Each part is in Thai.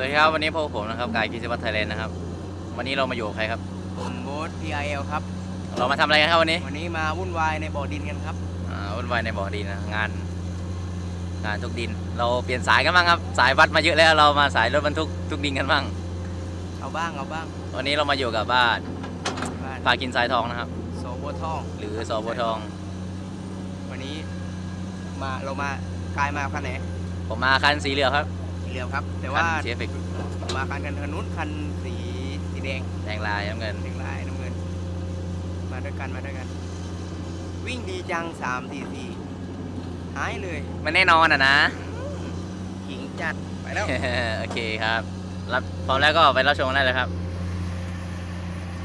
วัสดีครับวันนี้พวกผมนะครับกายกิจวัตรไทยแลนด์นะครับ วันนี้เรามาอยู่กับใครครับ ผมโบ๊ท PIL ครับ เรามาทำอะไรกันครับวันนี้วันนี้มาวุ่นวายในบ่อดินกันครับอ่าวุ่นวายในบ่อดินนะงาน งานทุกดิน เราเปลี่ยนสายกันบ้างครับ สายวัดมาเยอะแล้วเรามาสายรถบรรทุกทุกดินกันบ้าง เอาบ้างเอาบ้างวันนี้เรามาอยู่กับบ้านบ้านปลากินทรายทองนะครับ โซโบทอง หรือสอบัวทอง วันนี้มาเรามากายมาคันไหนผมมาคันสีเหลืองครับ สีเหลืองครับ แต่ว่าคันเสียเฟกมาคันกันคันนู้นคันสีสีแดงแดงลายน้ำเงินแดงลายน้ำเงิน มาด้วยกันมาด้วยกัน วิ่งดีจังสามสี่สี่หายเลย มันแน่นอนอะนะขิงจัดไปแล้วโอเคครับรับพร้อมแล้วก็ไปรับชมได้เลยครับ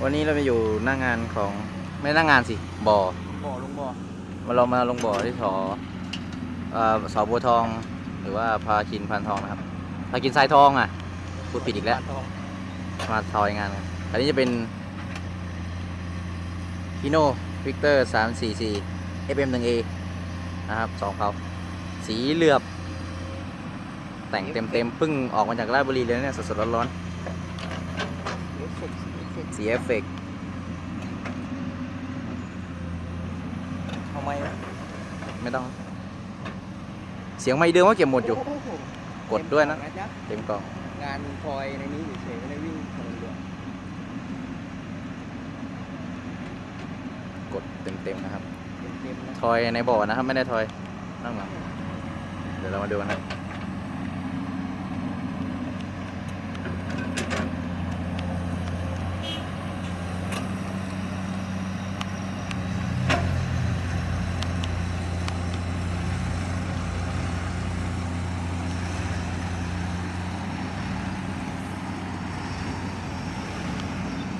วันนี้เราไปอยู่หน้างานของไม่หน้างานสิบ่อบ่อลงบ่อมาเรามาลงบ่อที่สอเอ่อสอบัวทอง หรือว่าพาคินพันทองนะครับ พาคินทรายทองอะพูดผิดอีกแล้วทองมาทอยงานกันอันนี้จะเป็นฮิโน่วิกเตอร์สามสี่สี่ FM หนึ่ง A นะครับสองเขาสีเหลือบ แต่งเต็มเต็มๆเพิ่งออกมาจากราชบุรีเลยนะเนี่ย สดๆร้อนเอฟเฟกต์เอฟเฟกต์ๆสีเอฟเฟกต์ทำไมวะไม่ต้อง เสียงไม่เดิมก็เก็บหมดอยู่โโห กดด้วยนะ เต็มกล่องจ๊เต็มกล่องงานคอยในนี้เฉยๆไม่ได้วิ่งถนนหลวงกดเต็มเต็มๆนะครับ เต็มๆนะ ทอยในบ่อนะครับ ไม่ได้ทอยนั่งหลังเดี๋ยวเรามาดูกันนะ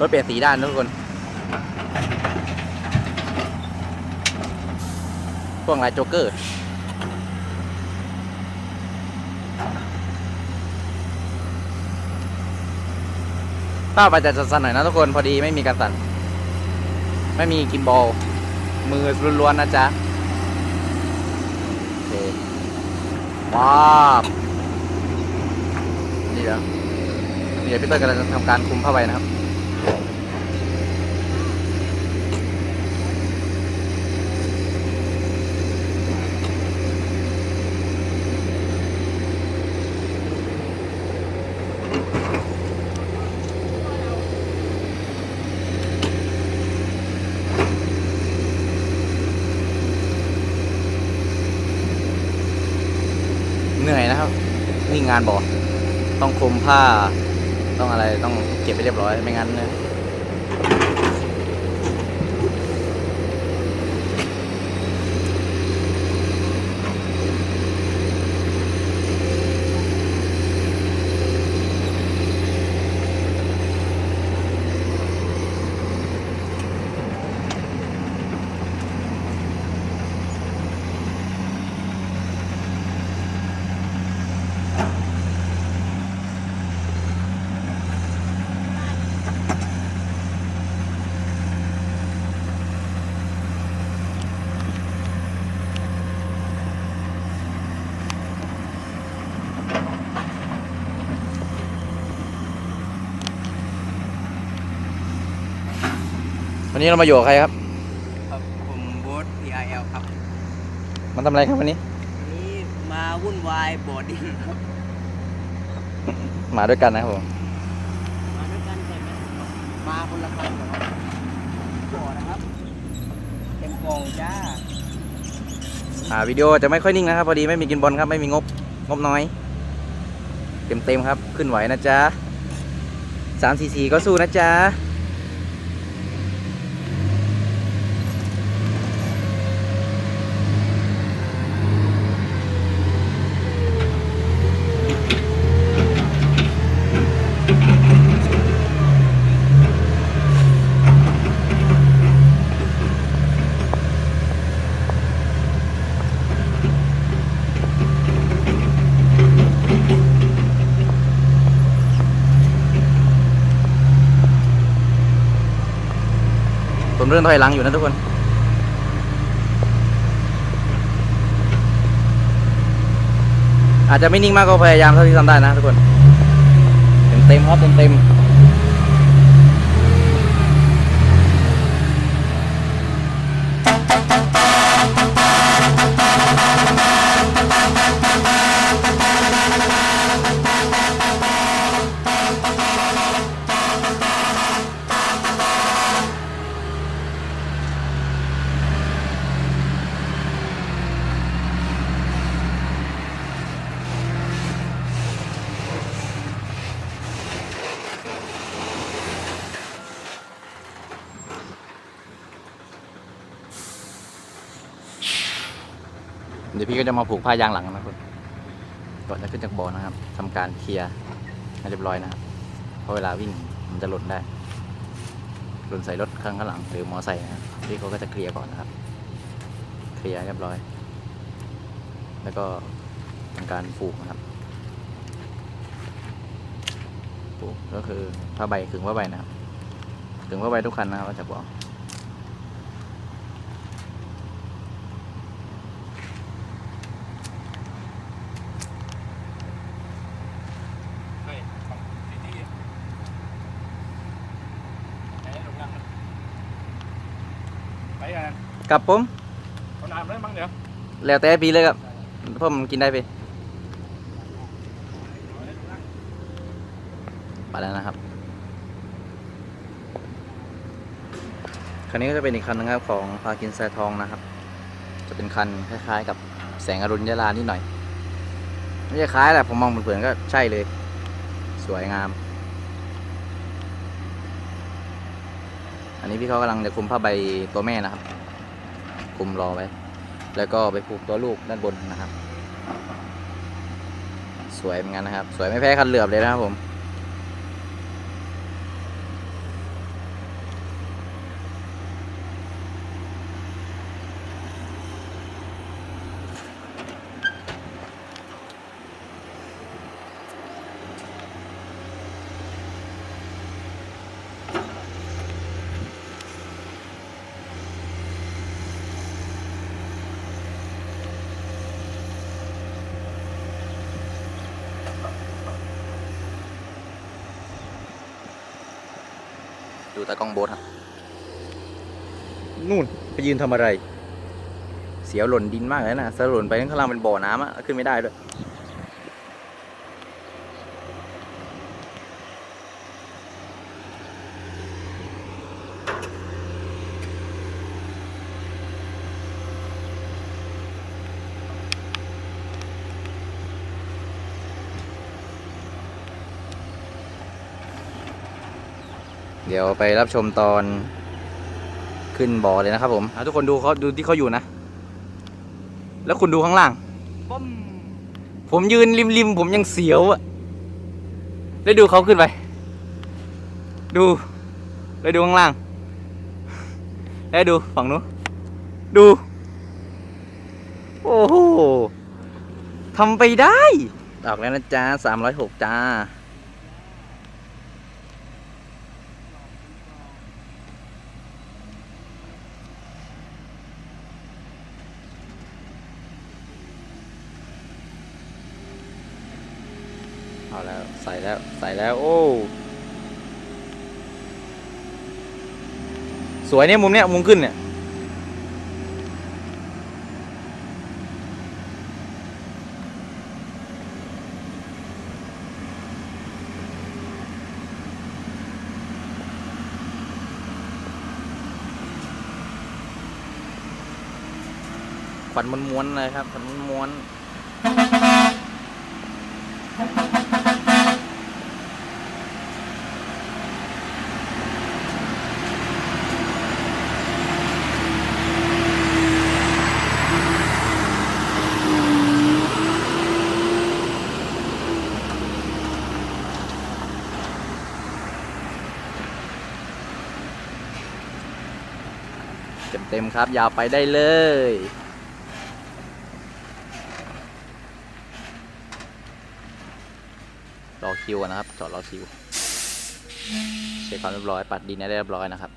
ถเปลี่ยนสีด้านทุกคน พวกลายโจ๊กเกอร์ถ้าไปจะสั่นหน่อยนะทุกคนพอดีไม่มีการสั่น ไม่มีกิมบอล มือล้วนๆนะจ๊ะโอเคว้าวนี่เดี๋ยวเดี๋ยวพี่เต้ยกำลังจะทำการคุมผ้าใบนะครับ เหนื่อยนะครับ นี่งานบอต้องคลุมผ้า ต้องอะไรต้องเก็บไปเรียบร้อยไม่งั้น วันนี้เรามาอยู่กับใครครับ ครับผมโบ๊ท PIL ครับมันทำอะไรครับวันนี้ วันนี้มาวุ่นวายบ่อดินครับมาด้วยกันนะครับผมมาด้วยกันใช่ไหมมาคนละคันเหรอครับบ่อนะครับเต็มกล่องจ้าอ่าวิดีโอจะไม่ค่อยนิ่งนะครับพอดีไม่มีกินบอลครับไม่มีงบงบน้อย เต็มเต็มๆครับขึ้นไหวนะจ๊ะสามสี่สี่ก็สู้นะจ๊ะ ผมเรื่องถอยหลังอยู่นะทุกคน อาจจะไม่นิ่งมากก็พยายามเท่าที่ทำได้นะทุกคน เต็มๆครับเต็มเต็ม เดี๋ยวพี่ก็จะมาผูกผ้ายางหลังนะครับก่อนจะขึ้นจากบ่อนะครับทำการเคลียร์ให้เรียบร้อยนะครับเพราะเวลาวิ่งมันจะหล่นได้หล่นใส่รถข้างข้างหลังหรือมอไซค์นะครับพี่เขาก็จะเคลียร์ก่อนนะครับ เคลียร์เรียบร้อย แล้วก็ทำการผูกนะครับผูกก็คือผ้าใบขึงผ้าใบนะครับขึงผ้าใบทุกคันนะครับจากบ่อ ไปของที่นี่ไหนลงนั่งนะไป อะกับผมเขาน้ำได้มั้งเดี๋ยวแล้วแต่ปีเลยครับเพราะมันกินได้ไปไปแล้วนะครับคันนี้ก็จะเป็นอีกคันนึงครับของพากินแซทองนะครับ จะเป็นคันคล้ายๆ กับแสงอรุณยะลานิดหน่อยไม่ใช่คล้ายแหละผมมองเผินๆก็ใช่เลย สวยงาม อันนี้พี่เขากำลังจะคุมผ้าใบตัวแม่นะครับ คุมรอไว้ แล้วก็ไปผูกตัวลูกด้านบนนะครับ สวยเหมือนกันนะครับ สวยไม่แพ้คันเหลือบเลยนะครับผม ดูตากล้องโบสครับ นู่นไปยืนทำอะไร เสียวหล่นดินมากเลยนะสหล่นไปข้างล่างเป็นบ่อน้ำอะขึ้นไม่ได้ด้วย เดี๋ยวไปรับชมตอนขึ้นบ่อเลยนะครับผมทุกคนดูเขาดูที่เขาอยู่นะ แล้วคุณดูข้างล่างมผมยืนริมริมผมยังเสียวอะแล้วดูเขาขึ้นไป ดู แล้วดูข้างล่าง แล้วดูฝั่งนู้น ดู โอ้โหทำไปได้ ออกแล้วนะจ๊ะสามร้อยหกจ้า เอาแล้วใส่แล้วใส่แล้วโอ้สวยเนี่ยมุมเนี้ยมุมขึ้นเนี่ยควันม้วนๆเลยครับควันม้วนๆ เต็มครับ ยาวไปได้เลย รอคิวก่อนนะครับ จอดรอคิว เช็คความเรียบร้อย ปัดดินได้เรียบร้อยนะครับ